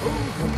Oh,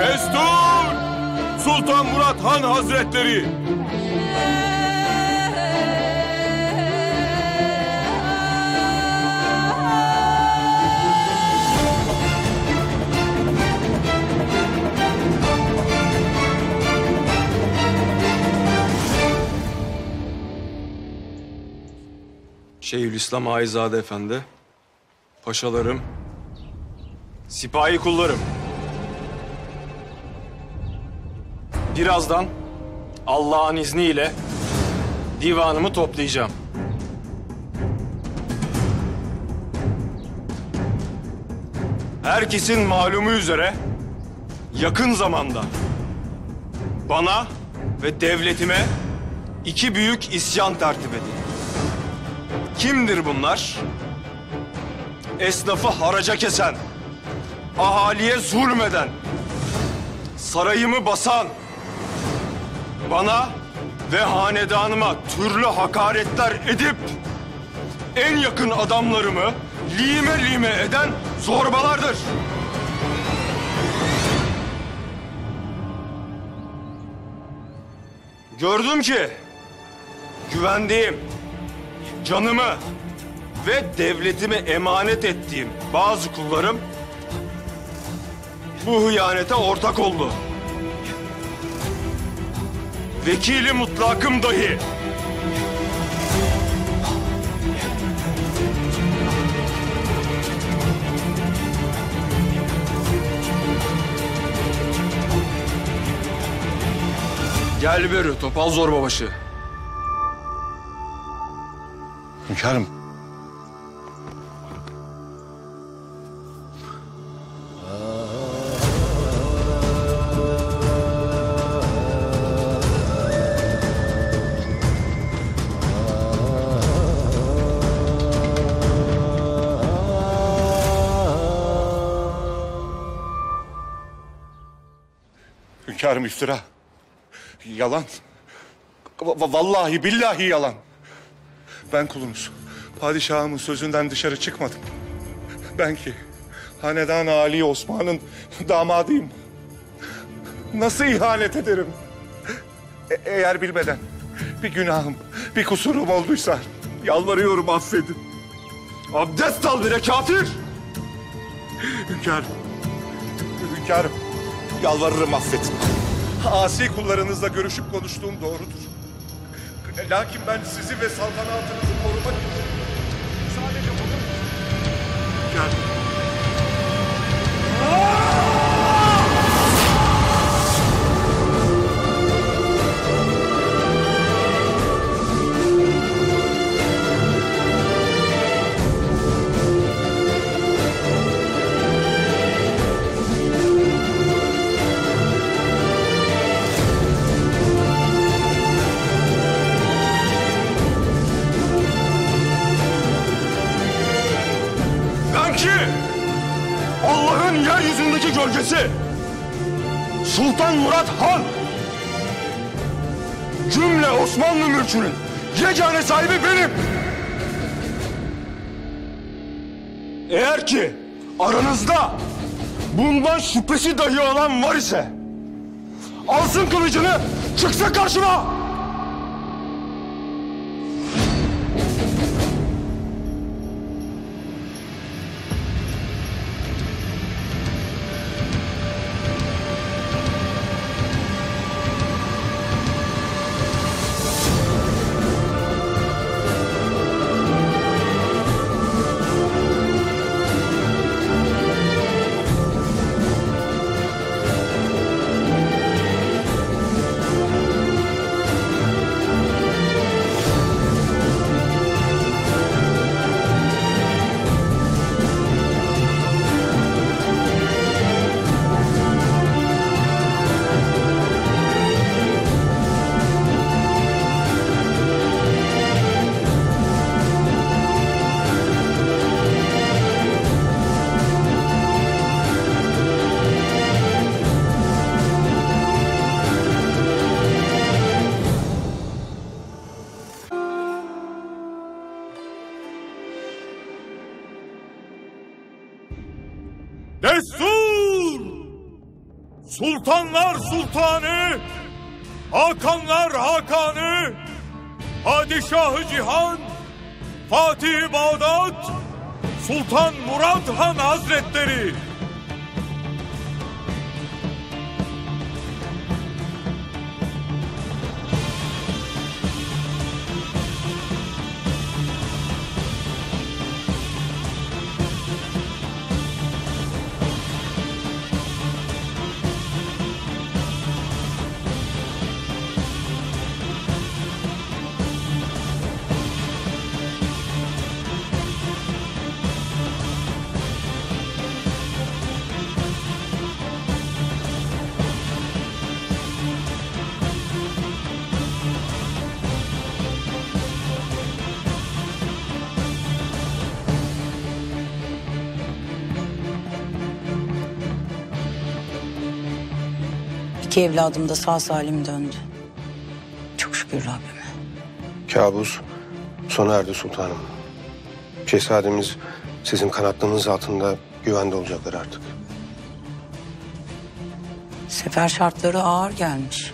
Destur! Sultan Murat Han Hazretleri! Şeyhülislam Aizade Efendi, paşalarım, sipahi kullarım. Birazdan Allah'ın izniyle divanımı toplayacağım. Herkesin malumu üzere yakın zamanda bana ve devletime iki büyük isyan tertip edildi. Kimdir bunlar? Esnafı haraca kesen, ahaliye zulmeden, sarayımı basan, bana ve hanedanıma türlü hakaretler edip en yakın adamlarımı lime lime eden zorbalardır. Gördüm ki güvendiğim, canımı ve devletimi emanet ettiğim bazı kullarım bu hıyanete ortak oldu. Vekili mutlakım dahi. Gel beri topal zorbabaşı. Hünkârım. Hünkârım iftira. Yalan. Va- vallahi billahi yalan. Ben kulunuz. Padişahımın sözünden dışarı çıkmadım. Ben ki Hanedan Ali Osman'ın damadıyım. Nasıl ihanet ederim? E- eğer bilmeden bir günahım, bir kusurum olduysa yalvarıyorum affedin. Abdest al bire kafir! Hünkârım, hünkârım yalvarırım affedin. Asi kullarınızla görüşüp konuştuğum doğrudur. Lakin ben sizi ve saltanatınızı korumak için sadece bunu... Hünkârım. Ben gölgesi Sultan Murat Han cümle Osmanlı mülkünün yegane sahibi benim. Eğer ki aranızda bundan şüphesi dahi olan var ise alsın kılıcını çıksa karşıma. Destur! Sultanlar Sultanı, Hakanlar Hakanı, Padişahı Cihan, Fatih Bağdat, Sultan Murat Han Hazretleri. İki evladım da sağ salim döndü. Çok şükür Rabbime. Kabus sona erdi sultanım. Şehzademiz sizin kanatlarınız altında güvende olacaklar artık. Sefer şartları ağır gelmiş.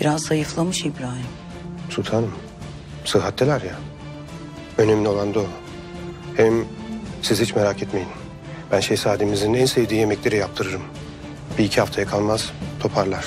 Biraz zayıflamış İbrahim. Sultanım sıhhatteler ya. Önemli olan da o. Hem siz hiç merak etmeyin. Ben şehzademizin en sevdiği yemekleri yaptırırım. Bir iki haftaya kalmaz toparlar.